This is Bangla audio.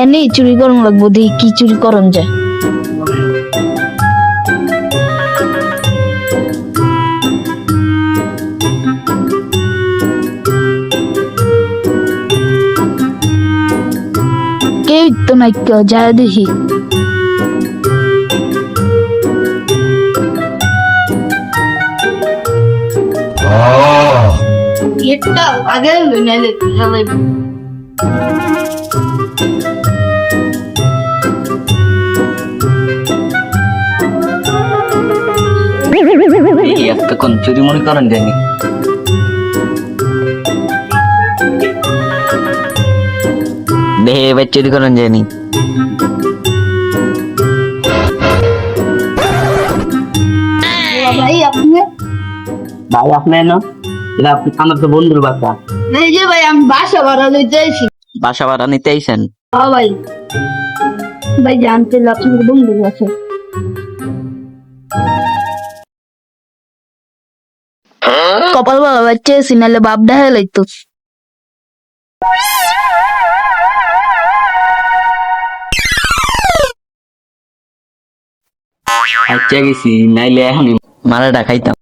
এনে চুরি করুন লাগবো, দেখি কি চুরি করন যায়। কেউ তো নাই কেউ যায় দেখি। এটা আগে নাইলে জ্বালাই এই এতক্ষণ চুরি মনে করেন জানি। দেহে এবার চুরি করেন জানি। ভাই আপনি? ভাই আপনার না এটা আপনি আমার তো বন্ধুর বাসা। এই যে ভাই আমি বাসা ভাড়া লইতে আইছি। বাসা ভাড়া নিতে আইসেন হ্যাঁ ভাই। ভাই জানতে আপনার বন্ধু আছে কপাল ভালো বাচ্চা সিনালে বাপ দেখা লাইতো আচ্ছা গেছি নাইলে এখন মারাটা খাইতাম।